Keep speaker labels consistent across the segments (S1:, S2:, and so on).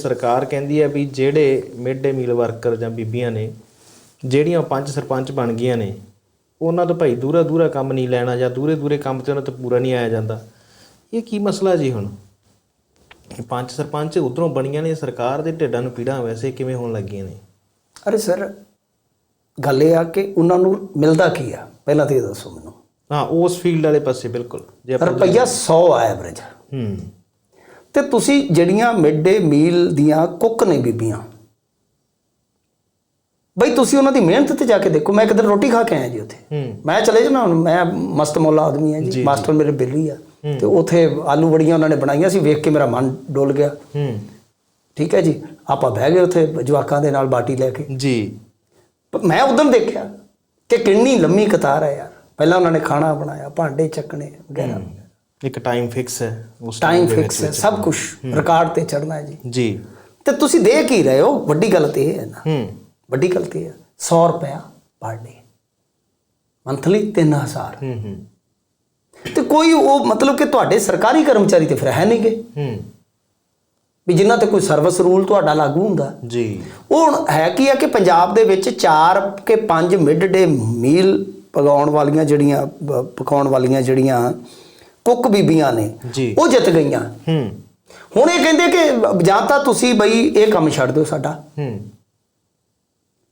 S1: ਸਰਕਾਰ ਕਹਿੰਦੀ ਹੈ ਵੀ ਜਿਹੜੇ ਮਿਡ ਡੇ ਮੀਲ ਵਰਕਰ ਜਾਂ ਬੀਬੀਆਂ ਨੇ ਜਿਹੜੀਆਂ ਪੰਜ ਸਰਪੰਚ ਬਣ ਗਈਆਂ ਨੇ ਉਹਨਾਂ ਤੋਂ ਭਾਈ ਦੂਰਾ ਦੂਰਾ ਕੰਮ ਨਹੀਂ ਲੈਣਾ ਜਾਂ ਦੂਰੇ ਦੂਰੇ ਕੰਮ ਤੇ ਉਹਨਾਂ ਤੋਂ ਪੂਰਾ ਨਹੀਂ ਆਇਆ ਜਾਂਦਾ। ਇਹ ਕੀ ਮਸਲਾ ਜੀ ਹੁਣ? ਪੰਜ ਸਰਪੰਚ ਉਧਰੋਂ ਬਣੀਆਂ ਨੇ ਸਰਕਾਰ ਦੇ ਢਿੱਡਾਂ ਨੂੰ ਪੀੜਾਂ ਵੈਸੇ ਕਿਵੇਂ ਹੋਣ ਲੱਗੀਆਂ ਨੇ?
S2: ਅਰੇ ਸਰ ਗੱਲ ਇਹ ਆ ਕਿ ਉਹਨਾਂ ਨੂੰ ਮਿਲਦਾ ਕੀ ਆ? ਪਹਿਲਾਂ ਤੇ ਦੱਸੋ ਮੈਨੂੰ।
S1: ਹਾਂ ਉਸ ਫੀਲਡ ਵਾਲੇ ਪਾਸੇ ਬਿਲਕੁਲ। ਜੇ
S2: ਰੁਪਈਆ 100 ਆ ਐਵਰੇਜ
S1: ਹੂੰ।
S2: ਤੇ ਤੁਸੀਂ ਜਿਹੜੀਆਂ ਮਿਡ ਡੇ ਮੀਲ ਦੀਆਂ ਕੁੱਕ ਨੇ ਬੀਬੀਆਂ। ਬਈ ਤੁਸੀਂ ਉਹਨਾਂ ਦੀ ਮਿਹਨਤ ਤੇ ਜਾ ਕੇ ਦੇਖੋ ਮੈਂ ਦਿਨ ਰੋਟੀ ਖਾ ਕੇ ਆਇਆ ਜੀ ਉੱਥੇ। ਮੈਂ ਚਲੇ ਜਾਣਾ ਹੁਣ ਮੈਂ ਮਸਤ ਮੌਲਾ ਆਦਮੀ ਹਾਂ ਜੀ ਮਾਸਟਰ ਮੇਰੇ ਬੇਲੀ ਆ। ਤੇ ਉੱਥੇ ਆਲੂ ਵੜੀਆਂ ਉਹਨਾਂ ਨੇ ਬਣਾਈਆਂ ਸੀ ਵੇਖ ਕੇ ਮੇਰਾ ਮਨ ਡੁੱਲ ਗਿਆ।
S1: ਹੂੰ।
S2: ਠੀਕ ਹੈ ਜੀ ਆਪਾਂ ਬਹਿ ਗਏ ਉੱਥੇ ਜਵਾਕਾਂ ਦੇ ਨਾਲ ਬਾਟੀ ਲੈ ਕੇ।
S1: ਜੀ।
S2: ਮੈਂ ਉਦੋਂ ਦੇਖਿਆ ਕਿ ਕਿੰਨੀ ਲੰਮੀ ਕਤਾਰ ਹੈ ਯਾਰ। ਪਹਿਲਾਂ ਉਹਨਾਂ ਨੇ ਖਾਣਾ ਬਣਾਇਆ ਭਾਂਡੇ ਚੱਕਣੇ ਵਗੈਰਾ।
S1: ਇੱਕ ਟਾਈਮ ਫਿਕਸ ਹੈ ਉਸ
S2: ਟਾਈਮ
S1: ਦੇ।
S2: ਫਿਕਸ ਹੈ ਸਭ ਕੁਝ ਰਿਕਾਰਡ ਤੇ ਚੜਨਾ ਹੈ ਜੀ।
S1: ਜੀ।
S2: ਤੇ ਤੁਸੀਂ ਦੇਖ ਹੀ ਰਹੇ ਹੋ ਵੱਡੀ ਗੱਲ ਤੇ ਇਹ ਹੈ ਨਾ।
S1: ਹੂੰ।
S2: ਵੱਡੀ ਗੱਲ ਤੇ ਇਹ ਹੈ 100 ਰੁਪਇਆ ਪਰ ਡੇ ਮੰਥਲੀ 3000
S1: ਹੂੰ ਹੂੰ।
S2: ਤੇ ਕੋਈ ਉਹ ਮਤਲਬ ਕਿ ਤੁਹਾਡੇ ਸਰਕਾਰੀ ਕਰਮਚਾਰੀ ਤੇ ਫਿਰ ਹੈ ਨਹੀਂਗੇ
S1: ਹੂੰ।
S2: ਵੀ ਜਿਨ੍ਹਾਂ ਤੇ ਕੋਈ ਸਰਵਿਸ ਰੂਲ ਤੁਹਾਡਾ ਲਾਗੂ ਹੁੰਦਾ।
S1: ਜੀ।
S2: ਉਹ ਹੁਣ ਹੈ ਕੀ ਆ ਕਿ ਪੰਜਾਬ ਦੇ ਵਿੱਚ 4 ਕੇ 5 ਮਿਡ ਡੇ ਮੀਲ ਪਕਾਉਣ ਵਾਲੀਆਂ ਜਿਹੜੀਆਂ ਪਕਾਉਣ ਵਾਲੀਆਂ ਜਿਹੜੀਆਂ ਕੁੱਕ ਬੀਬੀਆਂ ਨੇ
S1: ਜੀ।
S2: ਉਹ ਜਿੱਤ ਗਈਆਂ।
S1: ਹੂੰ।
S2: ਹੁਣ ਇਹ ਕਹਿੰਦੇ ਕਿ ਜਾਂ ਤਾਂ ਤੁਸੀਂ ਬਈ ਇਹ ਕੰਮ ਛੱਡ ਦਿਓ ਸਾਡਾ
S1: ਹੂੰ।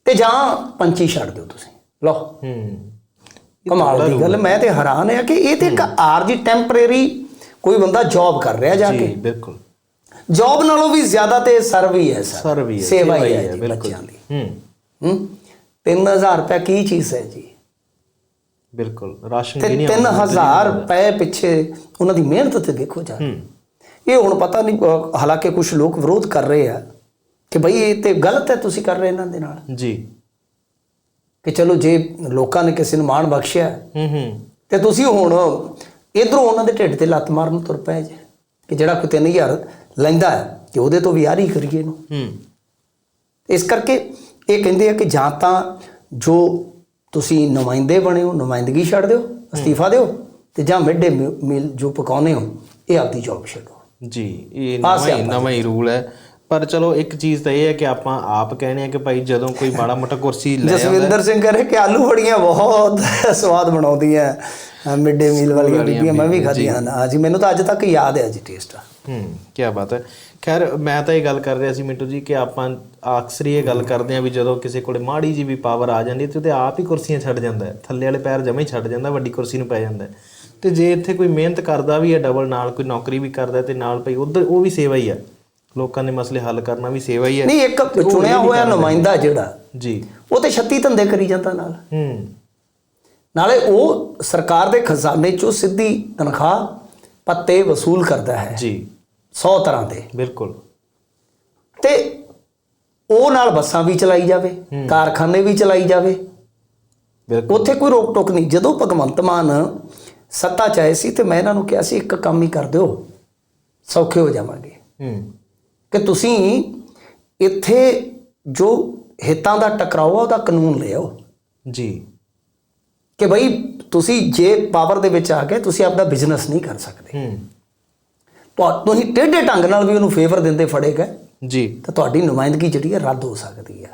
S2: ਤੇ ਜਾਂ ਪੰਛੀ ਛੱਡ ਦਿਓ ਤੁਸੀਂ। ਲਓ।
S1: ਹੂੰ।
S2: ਕਮਾਲ ਦੀ ਗੱਲ ਮੈਂ ਤੇ ਹੈਰਾਨ ਆ ਕਿ ਇਹ ਤੇ ਇੱਕ ਆਰਜੀ ਟੈਂਪਰੇਰੀ ਕੋਈ ਬੰਦਾ ਜੌਬ ਕਰ ਰਿਹਾ ਜਾ
S1: ਜੀ
S2: ਕੇ
S1: ਬਿਲਕੁਲ।
S2: ਜੌਬ ਨਾਲੋਂ ਵੀ ਜ਼ਿਆਦਾ ਤੇ ਸਰਵ ਹੀ ਹੈ ਸਰ।
S1: ਹੈ
S2: ਸੇਵਾ ਹੀ ਹੈ ਜੀ
S1: ਬਿਲਕੁਲ।
S2: ਬੱਚਿਆਂ ਦੀ।
S1: ਹੂੰ।
S2: ਹੂੰ। 3000 ਰੁਪਏ ਕੀ ਚੀਜ਼ ਹੈ ਜੀ?
S1: ਬਿਲਕੁਲ ਰਾਸ਼ਨ ਵੀ ਨਹੀਂ
S2: 3000 ਰੁਪਏ ਪਿੱਛੇ ਉਹਨਾਂ ਦੀ ਮਿਹਨਤ ਤੇ ਦੇਖੋ ਜਾ ਇਹ ਹੁਣ ਪਤਾ ਨਹੀਂ ਹਾਲਾਂਕਿ ਕੁਝ ਲੋਕ ਵਿਰੋਧ ਕਰ ਰਹੇ ਆ ਕਿ ਭਈ ਇਹ ਤੇ ਗਲਤ ਹੈ ਤੁਸੀਂ ਕਰ ਰਹੇ ਇਹਨਾਂ ਦੇ ਨਾਲ।
S1: ਜੀ।
S2: ਕਿ ਚਲੋ ਜੇ ਲੋਕਾਂ ਨੇ ਕਿਸੇ ਨੂੰ ਮਾਣ ਬਖਸ਼ਿਆ
S1: ਹੂੰ ਹੂੰ।
S2: ਤੇ ਤੁਸੀਂ ਹੁਣ ਇਧਰੋਂ ਉਹਨਾਂ ਦੇ ਢਿੱਡ ਤੇ ਲੱਤ ਮਾਰਨ ਨੂੰ ਤੁਰ ਪਏ ਜੇ ਕਿ ਜਿਹੜਾ ਕੋਈ 3000 ਲੈਂਦਾ ਹੈ ਕਿ ਉਹਦੇ ਤੋਂ ਵੀ ਯਾਰੀ ਕਰੀਏ ਇਹਨੂੰ।
S1: ਹੂੰ।
S2: ਇਸ ਕਰਕੇ ਇਹ ਕਹਿੰਦੇ ਆ ਕਿ ਜਾਂ ਤਾਂ ਜੋ ਤੁਸੀਂ ਨੁਮਾਇੰਦੇ ਬਣੇ ਹੋ ਨੁਮਾਇੰਦਗੀ ਛੱਡ ਦਿਓ ਅਸਤੀਫਾ ਦਿਓ ਤੇ ਜਾਂ ਮਿਡ ਡੇ ਮੀਲ ਜੋ ਪਕਾਉਨੇ ਹੋ ਇਹ ਆਪਦੀ ਜੌਬ ਛੱਡੋ।
S1: ਜੀ ਇਹ ਨਵਾਂ ਨਵਾਂ ਹੀ ਰੂਲ ਹੈ। ਪਰ ਚਲੋ ਇੱਕ ਚੀਜ਼ ਤਾਂ ਇਹ ਹੈ ਕਿ ਆਪਾਂ ਆਪ ਕਹਿੰਦੇ ਆ ਕਿ ਭਾਈ ਜਦੋਂ ਕੋਈ ਮਾੜਾ ਮੋਟਾ ਕੁਰਸੀ ਲੈ ਆਉਂਦਾ
S2: ਜਸਵਿੰਦਰ ਸਿੰਘ ਕਰੇ ਕਿ ਆਲੂ ਬੜੀਆਂ ਬਹੁਤ ਸਵਾਦ ਬਣਾਉਂਦੀਆਂ ਮਿਡ ਡੇ ਮੀਲ ਵਾਲੀਆਂ ਬੀਬੀਆਂ ਮੈਂ ਵੀ ਖਾਧੀਆਂ ਨਾ ਜੀ। ਮੈਨੂੰ ਤਾਂ ਅੱਜ ਤੱਕ ਯਾਦ ਹੈ ਜੀ ਟੇਸਟ
S1: ਹੂੰ ਕੀ ਬਾਤ ਹੈ। ਖੈਰ ਮੈਂ ਤਾਂ ਇਹ ਗੱਲ ਕਰ ਰਿਹਾ ਸੀ ਮਿੰਟੂ ਜੀ ਕਿ ਆਪਾਂ ਅਕਸਰ ਇਹ ਗੱਲ ਕਰਦੇ ਆ ਵੀ ਜਦੋਂ ਕਿਸੇ ਕੋਲੇ ਮਾੜੀ ਜੀ ਵੀ ਪਾਵਰ ਆ ਜਾਂਦੀ ਤੇ ਉਹਦੇ ਆਪ ਹੀ ਕੁਰਸੀਆਂ ਛੱਡ ਜਾਂਦਾ ਥੱਲੇ ਵਾਲੇ ਪੈਰ ਜਮੇ ਹੀ ਛੱਡ ਜਾਂਦਾ ਵੱਡੀ ਕੁਰਸੀ ਨੂੰ ਪੈ ਜਾਂਦਾ ਤੇ ਜੇ ਇੱਥੇ ਕੋਈ ਮਿਹਨਤ ਕਰਦਾ ਵੀ ਹੈ ਡਬਲ ਨਾਲ ਕੋਈ ਨੌਕਰੀ ਵੀ ਕਰਦਾ ਤੇ ਨਾਲ ਭਈ ਉਧਰ ਉਹ ਵੀ ਸੇਵਾ ਹੀ ਹੈ। ਲੋਕਾਂ ਦੇ ਮਸਲੇ ਹੱਲ ਕਰਨਾ ਵੀ ਸੇਵਾ ਹੀ ਹੈ।
S2: ਨਹੀਂ ਇੱਕ ਚੁਣਿਆ ਹੋਇਆ ਨੁਮਾਇੰਦਾ ਜਿਹੜਾ
S1: ਜੀ।
S2: ਉਹ ਤੇ 36 ਧੰਦੇ ਕਰੀ ਜਾਂਦਾ ਨਾਲ।
S1: ਹੂੰ।
S2: ਨਾਲੇ ਉਹ ਸਰਕਾਰ ਦੇ ਖਜ਼ਾਨੇ ਚੋਂ ਸਿੱਧੀ ਤਨਖਾਹ ਪੱਤੇ ਵਸੂਲ ਕਰਦਾ ਹੈ।
S1: ਜੀ।
S2: 100 ਤਰ੍ਹਾਂ ਦੇ।
S1: ਬਿਲਕੁਲ।
S2: ਤੇ ਉਹ ਨਾਲ ਬੱਸਾਂ ਵੀ ਚਲਾਈ ਜਾਵੇ ਕਾਰਖਾਨੇ ਵੀ ਚਲਾਈ ਜਾਵੇ।
S1: ਬਿਲਕੁਲ।
S2: ਉੱਥੇ ਕੋਈ ਰੋਕ ਟੋਕ ਨਹੀਂ। ਜਦੋਂ ਭਗਵੰਤ ਮਾਨ ਸੱਤਾ ਚ ਆਏ ਸੀ ਤੇ ਮੈਂ ਇਹਨਾਂ ਨੂੰ ਕਿਹਾ ਸੀ ਇੱਕ ਕੰਮ ਹੀ ਕਰ ਦਿਓ ਸੌਖੇ ਹੋ ਜਾਵਾਂਗੇ। ਕਿ ਤੁਸੀਂ ਇੱਥੇ ਜੋ ਹਿੱਤਾਂ ਦਾ ਟਕਰਾਓ ਆ ਉਹਦਾ ਕਾਨੂੰਨ ਲਿਆਓ
S1: ਜੀ।
S2: ਕਿ ਭਾਈ ਤੁਸੀਂ ਜੇ ਪਾਵਰ ਦੇ ਵਿੱਚ ਆ ਗਏ ਤੁਸੀਂ ਆਪਦਾ ਬਿਜ਼ਨਸ ਨਹੀਂ ਕਰ ਸਕਦੇ।
S1: ਹੂੰ।
S2: ਤੁਸੀਂ ਟੇਢੇ ਢੰਗ ਨਾਲ ਵੀ ਉਹਨੂੰ ਫੇਵਰ ਦਿੰਦੇ ਫੜੇ ਗਏ
S1: ਜੀ।
S2: ਤਾਂ ਤੁਹਾਡੀ ਨੁਮਾਇੰਦਗੀ ਜਿਹੜੀ ਹੈ ਰੱਦ ਹੋ ਸਕਦੀ ਹੈ।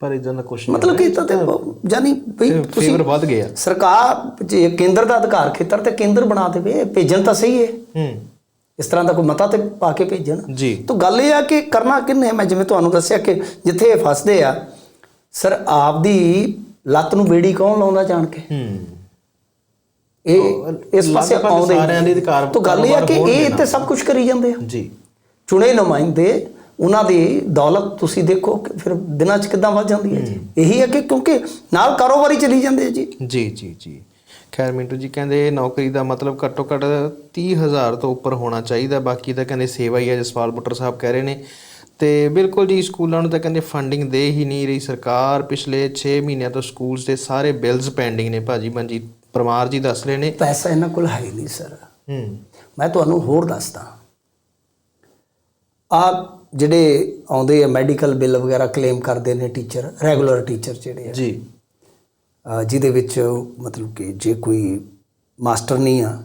S1: ਪਰ ਇਦਾਂ ਦਾ ਕੁਝ
S2: ਮਤਲਬ ਕਿ ਤਾਂ ਤੇ ਜਾਨੀ ਵੀ ਤੁਸੀਂ
S1: ਫੇਵਰ ਵੱਧ ਗਿਆ।
S2: ਸਰਕਾਰ ਜੇ ਕੇਂਦਰ ਦਾ ਅਧਿਕਾਰ ਖੇਤਰ ਤੇ ਕੇਂਦਰ ਬਣਾ ਦੇਵੇ ਭੇਜਣ ਤਾਂ ਸਹੀ ਹੈ।
S1: ਹੂੰ।
S2: ਇਸ ਤਰ੍ਹਾਂ ਦਾ ਕੋਈ ਮਤਾ ਤੇ ਪਾ ਕੇ ਭੇਜਣ।
S1: ਜੀ।
S2: ਤਾਂ ਗੱਲ ਇਹ ਆ ਕਿ ਕਰਨਾ ਕਿੰਨੇ ਮੈਂ ਜਿਵੇਂ ਤੁਹਾਨੂੰ ਦੱਸਿਆ ਕਿ ਜਿੱਥੇ ਇਹ ਫਸਦੇ ਆ ਸਰ ਆਪਦੀ ਲੱਤ ਨੂੰ ਬੇੜੀ ਕੌਣ ਲਾਉਂਦਾ ਜਾਣ ਕੇ?
S1: ਹੂੰ।
S2: ਇਹ ਇਸ ਪਾਸੇ ਆਉਂਦੇ ਹੀ
S1: ਸਾਰਿਆਂ ਦੇ ਅਧਿਕਾਰ
S2: ਤਾਂ ਗੱਲ ਇਹ ਆ ਕਿ ਇਹ ਤੇ ਸਭ ਕੁਝ ਕਰੀ ਜਾਂਦੇ ਆ।
S1: ਜੀ।
S2: ਚੁਣੇ ਨੁਮਾਇੰਦੇ ਉਹਨਾਂ ਦੀ ਦੌਲਤ ਤੁਸੀਂ ਦੇਖੋ ਕਿ ਫਿਰ ਦਿਨਾਂ 'ਚ ਕਿੱਦਾਂ ਵੱਧ ਜਾਂਦੀ ਹੈ ਜੀ। ਇਹੀ ਹੈ ਕਿ ਕਿਉਂਕਿ ਨਾਲ ਕਾਰੋਬਾਰੀ ਚਲੀ ਜਾਂਦੇ ਜੀ।
S1: ਜੀ ਜੀ ਜੀ। ਖੈਰ ਮਿੰਟੂ ਜੀ ਕਹਿੰਦੇ ਨੌਕਰੀ ਦਾ ਮਤਲਬ ਘੱਟੋ ਘੱਟ 30000 ਤੋਂ ਉੱਪਰ ਹੋਣਾ ਚਾਹੀਦਾ ਬਾਕੀ ਤਾਂ ਕਹਿੰਦੇ ਸੇਵਾ ਹੀ ਹੈ ਜਸਪਾਲ ਬੁੱਟਰ ਸਾਹਿਬ ਕਹਿ ਰਹੇ ਨੇ। ਤੇ ਬਿਲਕੁਲ ਜੀ ਸਕੂਲਾਂ ਨੂੰ ਤਾਂ ਕਹਿੰਦੇ ਫੰਡਿੰਗ ਦੇ ਹੀ ਨਹੀਂ ਰਹੀ ਸਰਕਾਰ ਪਿਛਲੇ 6 ਮਹੀਨਿਆਂ ਤੋਂ ਸਕੂਲਸ ਦੇ ਸਾਰੇ ਬਿਲਸ ਪੈਂਡਿੰਗ ਨੇ ਭਾਜੀ ਮਨਜੀਤ ਪਰਮਾਰ ਜੀ ਦੱਸ ਰਹੇ ਨੇ।
S2: ਪੈਸਾ ਇਹਨਾਂ ਕੋਲ ਹੈ ਨਹੀਂ ਸਰ।
S1: ਹੂੰ।
S2: ਮੈਂ ਤੁਹਾਨੂੰ ਹੋਰ ਦੱਸਦਾ। ਆ ਜਿਹੜੇ ਆਉਂਦੇ ਆ ਮੈਡੀਕਲ ਬਿੱਲ ਵਗੈਰਾ ਕਲੇਮ ਕਰਦੇ ਨੇ ਟੀਚਰ ਰੈਗੂਲਰ ਟੀਚਰ ਜਿਹੜੇ ਆ।
S1: ਜੀ।
S2: ਜਿਹਦੇ ਵਿੱਚ ਮਤਲਬ ਕਿ ਜੇ ਕੋਈ ਮਾਸਟਰ ਨਹੀਂ ਆ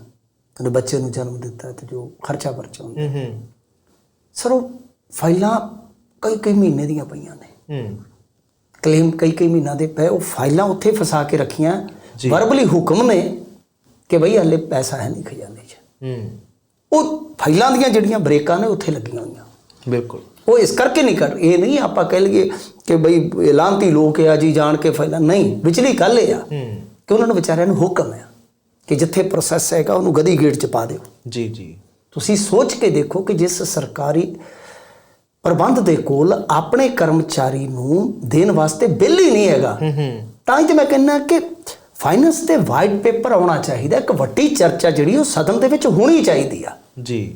S2: ਤੇ ਬੱਚੇ ਨੂੰ ਜਨਮ ਦਿੱਤਾ ਤੇ ਜੋ ਖਰਚਾ ਪਰਚਾ ਹੁੰਦਾ।
S1: ਹੂੰ ਹੂੰ।
S2: ਸਰ ਉਹ ਫਾਈਲਾਂ ਕਈ ਕਈ ਮਹੀਨੇ ਦੀਆਂ ਪਈਆਂ ਨੇ।
S1: ਹੂੰ।
S2: ਕਲੇਮ ਕਈ ਕਈ ਮਹੀਨਾ ਦੇ ਪਏ ਉਹ ਫਾਈਲਾਂ ਉੱਥੇ ਫਸਾ ਕੇ ਰੱਖੀਆਂ। ਵਰਬਲੀ ਹੁਕਮ ਨੇ ਕਿ ਬਈ ਹਲੇ ਪੈਸਾ ਹੈ ਨਹੀਂ ਖਜ਼ਾਨੇ 'ਚ।
S1: ਹੂੰ।
S2: ਉਹ ਫਾਈਲਾਂ ਦੀਆਂ ਜਿਹੜੀਆਂ ਬ੍ਰੇਕਾਂ ਨੇ ਉੱਥੇ ਲੱਗੀਆਂ ਹੋਈਆਂ।
S1: ਬਿਲਕੁਲ।
S2: ਉਹ ਇਸ ਕਰਕੇ ਨਹੀਂ ਕਰ ਇਹ ਨਹੀਂ ਆਪਾਂ ਕਹਿ ਲਈਏ ਕਿ ਬਈ ਐਲਾਨਤੀ ਲੋਕ ਆ ਜੀ ਜਾਣ ਕੇ ਫਾਈਲਾਂ ਨਹੀਂ ਵਿਚਲੀ ਗੱਲ ਇਹ ਆ
S1: ਹੂੰ।
S2: ਕਿ ਉਹਨਾਂ ਨੂੰ ਵਿਚਾਰਿਆਂ ਨੂੰ ਹੁਕਮ ਹੈ ਕਿ ਜਿੱਥੇ ਪ੍ਰੋਸੈਸ ਹੈਗਾ ਉਹਨੂੰ ਗਦੀ ਗੇਟ 'ਚ ਪਾ ਦਿਓ।
S1: ਜੀ ਜੀ।
S2: ਤੁਸੀਂ ਸੋਚ ਕੇ ਦੇਖੋ ਕਿ ਜਿਸ ਸਰਕਾਰੀ ਪ੍ਰਬੰਧ ਦੇ ਕੋਲ ਆਪਣੇ ਕਰਮਚਾਰੀ ਨੂੰ ਦੇਣ ਵਾਸਤੇ ਬਿੱਲ ਹੀ ਨਹੀਂ ਹੈਗਾ
S1: ਹੂੰ ਹੂੰ।
S2: ਤਾਂ ਹੀ ਤੇ ਮੈਂ ਕਹਿੰਦਾ ਕਿ ਫਾਈਨੈਂਸ ਤੇ ਵਾਈਟ ਪੇਪਰ ਆਉਣਾ ਚਾਹੀਦਾ ਇੱਕ ਵੱਡੀ ਚਰਚਾ ਜਿਹੜੀ ਉਹ ਸਦਨ ਦੇ ਵਿੱਚ ਹੋਣੀ ਚਾਹੀਦੀ ਆ।
S1: ਜੀ।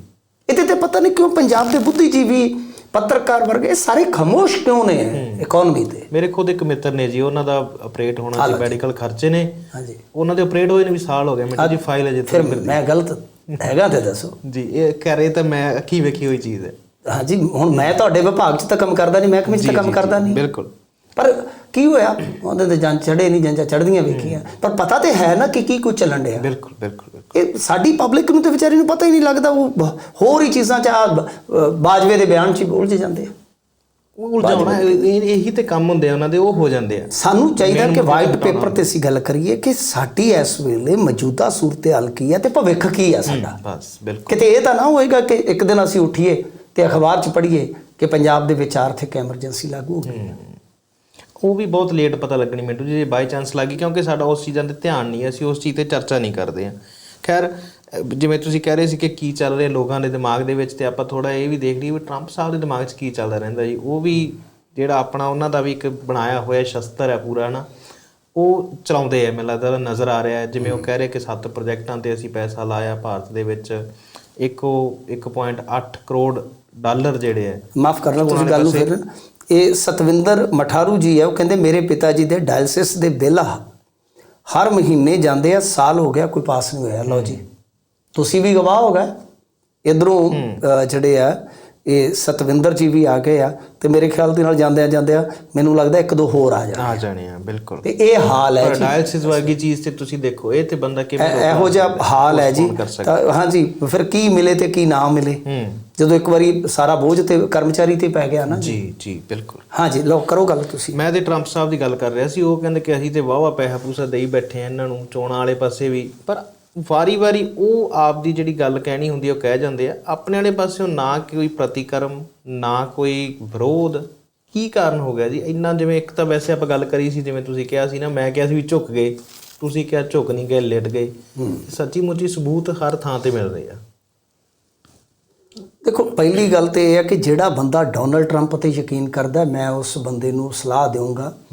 S2: ਇਹਦੇ ਤੇ ਪਤਾ ਨਹੀਂ ਕਿਉਂ ਪੰਜਾਬ ਦੇ ਬੁੱਧੀਜੀਵੀ ਪੱਤਰਕਾਰ ਵਰਗੇ ਸਾਰੇ ਖਾਮੋਸ਼ ਕਿਉਂ ਨੇ ਇਕਨੋਮੀ ਤੇ?
S1: ਮੇਰੇ ਖੁਦ ਇੱਕ ਮਿੱਤਰ ਨੇ ਜੀ ਉਹਨਾਂ ਦਾ ਆਪਰੇਟ ਹੋਣਾ ਸੀ। ਮੈਡੀਕਲ ਖਰਚੇ ਨੇ।
S2: ਹਾਂਜੀ।
S1: ਉਹਨਾਂ ਦੇ ਆਪਰੇਟ ਹੋਏ ਨੇ ਵੀ ਸਾਲ ਹੋ ਗਿਆ ਮੈਨੂੰ ਜੀ ਫਾਈਲ ਅਜੇ
S2: ਫਿਰ ਮੈਂ ਗਲਤ ਹੈਗਾ ਤੇ ਦੱਸੋ।
S1: ਜੀ ਇਹ ਕਹਿ ਰਹੇ ਤਾਂ ਮੈਂ ਅੱਖੀ ਵੇਖੀ ਹੋਈ ਚੀਜ਼ ਹੈ।
S2: ਹਾਂਜੀ ਹੁਣ ਮੈਂ ਤੁਹਾਡੇ ਵਿਭਾਗ 'ਚ ਤਾਂ ਕੰਮ ਕਰਦਾ ਨਹੀਂ ਮਹਿਕਮੇ 'ਚ ਤਾਂ ਕੰਮ ਕਰਦਾ ਨਹੀਂ।
S1: ਬਿਲਕੁਲ।
S2: ਪਰ ਕੀ ਹੋਇਆ? ਉਹਦੇ ਤੇ ਜੰਜ ਚੜੇ ਨਹੀਂ ਜੰਜਾ ਚੜਦੀਆਂ ਵੇਖੀਆਂ। ਪਰ ਪਤਾ ਤੇ ਹੈ ਨਾ ਕਿ ਕੀ ਕੁਝ ਚੱਲਣ ਡਿਆ।
S1: ਬਿਲਕੁਲ ਬਿਲਕੁਲ।
S2: ਇਹ ਸਾਡੀ ਪਬਲਿਕ ਨੂੰ ਤੇ ਵਿਚਾਰੀ ਨੂੰ ਪਤਾ ਹੀ ਨਹੀਂ ਲੱਗਦਾ ਉਹ ਹੋਰ ਹੀ ਚੀਜ਼ਾਂ ਚ ਬਾਜਵੇ ਦੇ ਬਿਆਨ ਚ ਹੀ ਉਲਝ ਜਾਂਦੇ ਆ।
S1: ਉਲਝਾਉਣਾ ਇਹ- ਤੇ ਕੰਮ ਹੁੰਦੇ ਆ ਉਹਨਾਂ ਦੇ ਉਹ ਹੋ ਜਾਂਦੇ ਆ।
S2: ਸਾਨੂੰ ਚਾਹੀਦਾ ਕਿ ਵਾਈਟ ਪੇਪਰ ਤੇ ਅਸੀਂ ਗੱਲ ਕਰੀਏ ਕਿ ਸਾਡੀ ਇਸ ਵੇਲੇ ਮੌਜੂਦਾ ਸੂਰਤ-ਹਾਲ ਕੀ ਹੈ ਤੇ ਭਵਿੱਖ ਕੀ ਹੈ ਸਾਡਾ।
S1: ਬਸ ਬਿਲਕੁਲ।
S2: ਕਿਤੇ ਇਹ ਤਾਂ ਨਾ ਹੋਏਗਾ ਕਿ ਇੱਕ ਦਿਨ ਅਸੀਂ ਉੱਠੀਏ ਤੇ ਅਖਬਾਰ 'ਚ ਪੜ੍ਹੀਏ ਕਿ ਪੰਜਾਬ ਦੇ ਵਿੱਚ ਆਰਥਿਕ ਐਮਰਜੈਂਸੀ ਲਾਗੂ ਹੋ ਗਈ।
S1: ਉਹ ਵੀ ਬਹੁਤ ਲੇਟ ਪਤਾ ਲੱਗਣੀ ਮੈਨੂੰ ਜੇ ਬਾਈ ਚਾਂਸ ਲੱਗੀ ਕਿਉਂਕਿ ਸਾਡਾ ਉਸ ਚੀਜ਼ਾਂ ਤੇ ਧਿਆਨ ਨਹੀਂ ਹੈ, ਅਸੀਂ ਉਸ ਚੀਜ਼ ਤੇ ਚਰਚਾ ਨਹੀਂ ਕਰਦੇ ਆ ਖੈਰ ਜਿਵੇਂ ਤੁਸੀਂ ਕਹਿ ਰਹੇ ਸੀ ਕਿ ਕੀ ਚੱਲ ਰਿਹਾ ਲੋਕਾਂ ਦੇ ਦਿਮਾਗ ਦੇ ਵਿੱਚ ਤੇ ਆਪਾਂ ਥੋੜਾ ਇਹ ਵੀ ਦੇਖ ਲਈਏ ਵੀ ਟਰੰਪ ਸਾਹਿਬ ਦੇ ਦਿਮਾਗ 'ਚ ਕੀ ਚੱਲਦਾ ਰਹਿੰਦਾ ਜੀ। ਉਹ ਵੀ ਜਿਹੜਾ ਆਪਣਾ ਉਹਨਾਂ ਦਾ ਵੀ ਇੱਕ ਬਣਾਇਆ ਹੋਇਆ ਸ਼ਸਤਰ ਹੈ ਪੂਰਾ ਨਾ ਉਹ ਚਲਾਉਂਦੇ ਆ ਮੈਨੂੰ ਲੱਗਦਾ ਨਜ਼ਰ ਆ ਰਿਹਾ। ਜਿਵੇਂ ਉਹ ਕਹਿ ਰਹੇ ਕਿ ਸੱਤ ਪ੍ਰੋਜੈਕਟਾਂ ਤੇ ਅਸੀਂ ਪੈਸਾ ਲਾਇਆ ਭਾਰਤ ਦੇ ਵਿੱਚ ਇੱਕ ਉਹ 1.8 ਕਰੋੜ ਡਾਲਰ ਜਿਹੜੇ ਹੈ।
S2: ਮਾਫ ਕਰਨਾ ਤੁਸੀਂ ਗੱਲ ਨੂੰ ਫਿਰ ਇਹ ਸਤਵਿੰਦਰ ਮਠਾਰੂ ਜੀ ਹੈ ਉਹ ਕਹਿੰਦੇ ਮੇਰੇ ਪਿਤਾ ਜੀ ਦੇ ਡਾਇਲਸਿਸ ਦੇ ਬਿੱਲ ਆ। ਹਰ ਮਹੀਨੇ ਜਾਂਦੇ ਆ ਸਾਲ ਹੋ ਗਿਆ ਕੋਈ ਪਾਸ ਨਹੀਂ ਹੋਇਆ। ਲਓ ਜੀ ਤੁਸੀਂ ਵੀ ਗਵਾਹ ਹੋ ਗਏ। ਇਧਰੋਂ ਜਿਹੜੇ ਆ ਇਹ ਸਤਵਿੰਦਰ ਜੀ ਵੀ ਆ ਗਏ ਆ ਤੇ ਮੇਰੇ ਖਿਆਲ ਦੇ ਨਾਲ ਜਾਂਦੇ ਆ ਜਾਂਦੇ ਆ ਮੈਨੂੰ ਲੱਗਦਾ ਇੱਕ ਦੋ ਹੋਰ ਆ ਜਾਣ
S1: ਆ ਜਾਣੇ ਆ ਬਿਲਕੁਲ।
S2: ਤੇ ਇਹ ਹਾਲ ਹੈ ਜੀ।
S1: ਡਾਇਲਸਿਸ ਵਰਗੀ ਚੀਜ਼ ਤੇ ਤੁਸੀਂ ਦੇਖੋ ਇਹ ਤੇ ਬੰਦਾ ਕਿਵੇਂ
S2: ਇਹ- ਜਿਹਾ ਹਾਲ ਹੈ ਜੀ। ਤਾਂ ਹਾਂਜੀ ਫਿਰ ਕੀ ਮਿਲੇ ਤੇ ਕੀ ਨਾ ਮਿਲੇ?
S1: ਹੂੰ।
S2: ਜਦੋਂ ਇੱਕ ਵਾਰੀ ਸਾਰਾ ਬੋਝ ਤੇ ਕਰਮਚਾਰੀ ਤੇ ਪੈ ਗਿਆ ਨਾ
S1: ਜੀ। ਜੀ ਬਿਲਕੁਲ।
S2: ਹਾਂਜੀ ਲਓ ਕਰੋ ਗੱਲ ਤੁਸੀਂ।
S1: ਮੈਂ ਤੇ ਟਰੰਪ ਸਾਹਿਬ ਦੀ ਗੱਲ ਕਰ ਰਿਹਾ ਸੀ ਉਹ ਕਹਿੰਦੇ ਕਿ ਅਸੀਂ ਤੇ ਵਾਵਾ ਪੈਸਾ ਪੂਸਾ ਦੇਈ ਬੈਠੇ ਆ ਇਹਨਾਂ ਨੂੰ ਚੋਣਾਂ ਵਾਲੇ ਪਾਸੇ ਵੀ ਪਰ ਵਾਰੀ-ਵਾਰੀ ਉਹ ਆਪ ਦੀ ਜਿਹੜੀ ਗੱਲ ਕਹਿਣੀ ਹੁੰਦੀ ਉਹ ਕਹਿ ਜਾਂਦੇ ਆ। ਆਪਣੇ ਵਾਲੇ ਪਾਸਿਓਂ ਨਾ ਕੋਈ ਪ੍ਰਤੀਕਰਮ ਨਾ ਕੋਈ ਵਿਰੋਧ। ਕੀ ਕਾਰਨ ਹੋ ਗਿਆ ਜੀ? ਇੰਨਾ ਜਿਵੇਂ ਇੱਕ ਤਾਂ ਵੈਸੇ ਆਪਾਂ ਗੱਲ ਕਰੀ ਸੀ ਜਿਵੇਂ ਤੁਸੀਂ ਕਿਹਾ ਸੀ ਨਾ ਮੈਂ ਕਿਹਾ ਸੀ ਵੀ ਝੁਕ ਗਏ। ਤੁਸੀਂ ਕਿਹਾ ਝੁਕ ਨਹੀਂ ਗਏ ਲਿਟ ਗਏ। ਸੱਚੀ ਮੁੱਚੀ ਸਬੂਤ ਹਰ ਥਾਂ ਤੇ ਮਿਲ ਰਹੇ ਆ।
S2: ਦੇਖੋ ਪਹਿਲੀ ਗੱਲ ਤੇ ਇਹ ਹੈ ਕਿ ਜਿਹੜਾ ਬੰਦਾ ਡੋਨਲਡ ਟਰੰਪ ਤੇ ਯਕੀਨ ਕਰਦਾ ਮੈਂ ਉਸ ਬੰਦੇ ਨੂੰ ਸਲਾਹ ਦੇਵਾਂਗਾ